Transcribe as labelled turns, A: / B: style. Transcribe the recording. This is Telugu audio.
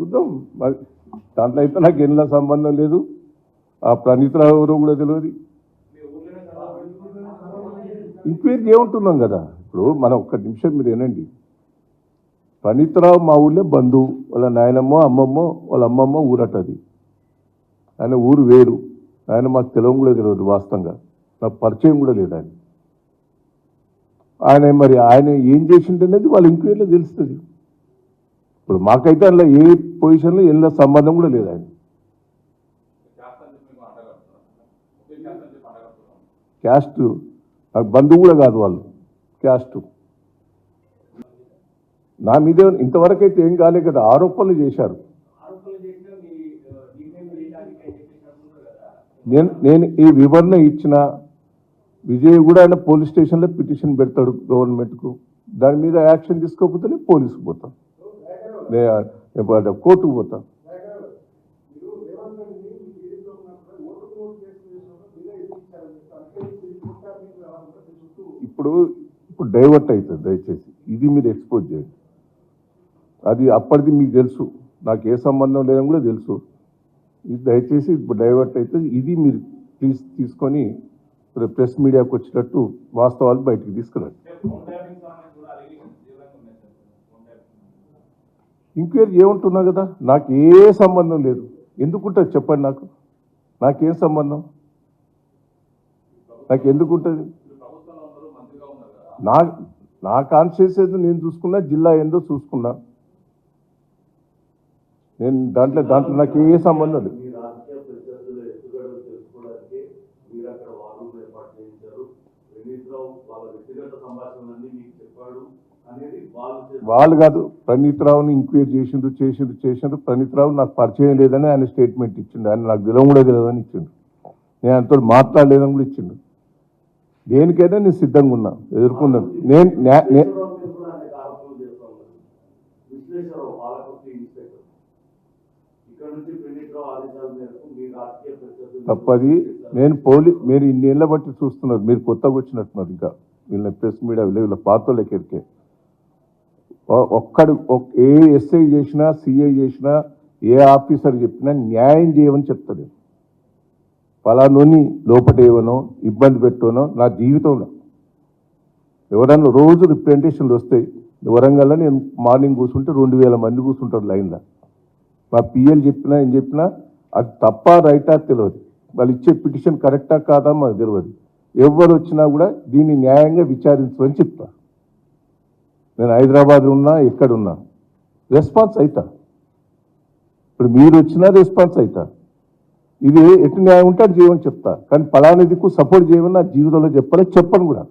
A: చూద్దాం. మరి దాంట్లో అయితే నాకు ఎన్నో సంబంధం లేదు. ఆ ప్రణీతరావు ఎవరో కూడా తెలియదు. ఇంక్వైరీ ఏముంటున్నాం కదా. ఇప్పుడు మనం ఒక్క నిమిషం మీరు వినండి. ప్రణీతరావు మా ఊళ్ళో బంధువు. వాళ్ళ నాయనమ్మో అమ్మమ్మో వాళ్ళ అమ్మమ్మ ఊరటది. ఆయన ఊరు వేరు. ఆయన మాకు తెలవం కూడా తెలియదు వాస్తవంగా. నాకు పరిచయం కూడా లేదు ఆయన. ఆయన మరి ఆయన ఏం చేసిండనేది వాళ్ళ ఇంక్వైరీలో తెలుస్తుంది. ఇప్పుడు మాకైతే అందులో ఏ పొజిషన్లో ఎందులో సంబంధం కూడా లేదు ఆయన క్యాస్ట్ నాకు బంధువు కూడా కాదు వాళ్ళు. క్యాస్ట్ నా మీద ఇంతవరకు అయితే ఏం కాలే కదా ఆరోపణలు చేశారు. నేను నేను ఈ వివరణ ఇచ్చిన విజయ్ కూడా ఆయన పోలీస్ స్టేషన్లో పిటిషన్ పెడతాడు గవర్నమెంట్కు. దాని మీద యాక్షన్ తీసుకోకపోతే పోలీసుకు పోతాం. నేను కోర్టుకు పోతా. ఇప్పుడు ఇప్పుడు డైవర్ట్ అవుతుంది దయచేసి. ఇది మీరు ఎక్స్పోజ్ చేయండి. అది అప్పటిది మీకు తెలుసు. నాకు ఏ సంబంధం లేదని కూడా తెలుసు. ఇది దయచేసి ఇప్పుడు డైవర్ట్ అవుతుంది. ఇది మీరు ప్లీజ్ తీసుకొని ప్రెస్ మీడియాకి వచ్చినట్టు వాస్తవాలు బయటికి తీసుకురండి. ఇంక్వైరీ ఏముంటున్నా కదా? నాకు ఏ సంబంధం లేదు. ఎందుకుంటుంది చెప్పండి నాకు. నాకేం సంబంధం? నాకు ఎందుకుంటుంది నా నా కాన్షియస్ ఏదో నేను చూసుకున్నా జిల్లా ఏందో చూసుకున్నా. నేను దాంట్లో దాంట్లో నాకు ఏ సంబంధం లేదు
B: మీ రాజకీయ ప్రత్యర్థుల ఎత్తుగడలు తెలుసుకోవడానికి మీరు అక్కడ వాదనలు ఏర్పాటు చేయించారు వినీత్ రావు వాళ్ళ వ్యక్తిగత సంభాషణలన్నీ మీకు చెప్పాడు అనేది వాళ్ళు చేసిన
A: వాళ్ళు కాదు ప్రణీత్ రావుని ఎంక్వైరీ చేసిండ్రు చేసిండ్రు చేసిండ్రు. ప్రణీత్ రావు నాకు పరిచయం లేదని ఆయన స్టేట్మెంట్ ఇచ్చిండు. ఆయన నాకు తెలియడం కూడా తెలియదని ఇచ్చిండు. నేను ఆయనతో మాట్లాడలేదని కూడా ఇచ్చిండు. దేనికైనా నేను సిద్ధంగా ఉన్నా ఎదుర్కొన్నాను. నేను తప్పది. నేను పోలీ మీరు ఇన్ని ఏళ్ళ బట్టి చూస్తున్నారు. మీరు కొత్తగా వచ్చినట్టున్నారు ఇంకా. వీళ్ళ ప్రెస్ మీడియా వీళ్ళ పాత్రలకి ఎరికే ఒక్కడు ఒక్- ఏ ఎస్ఐ చేసినా సిఐ చేసినా ఏ ఆఫీసర్ చెప్పినా న్యాయం చేయమని చెప్తాడు ఫలానోని లోపటేవనో ఇబ్బంది పెట్టోనో నా జీవితంలో. ఎవరన్నా రోజు రిప్రజెంటేషన్లు వస్తాయి. వరంగల్లో నేను మార్నింగ్ కూర్చుంటే రెండు వేల మంది కూర్చుంటారు లైన్లో. మా పిఎల్ చెప్పినా ఏం చెప్పినా అది తప్ప రైటా తెలియదు. వాళ్ళు ఇచ్చే పిటిషన్ కరెక్టా కాదా మాకు తెలియదు. ఎవరు వచ్చినా కూడా దీన్ని న్యాయంగా విచారించమని చెప్తా. నేను హైదరాబాద్ ఉన్నా ఎక్కడున్నా రెస్పాన్స్ అవుతా ఇప్పుడు మీరు వచ్చినా రెస్పాన్స్ అవుతా ఇది ఎటు న్యాయం ఉంటే అది చేయమని చెప్తా. కానీ పలానా దిక్కు సపోర్ట్ చేయమని నా జీవితంలో చెప్పాలి చెప్పను కూడా.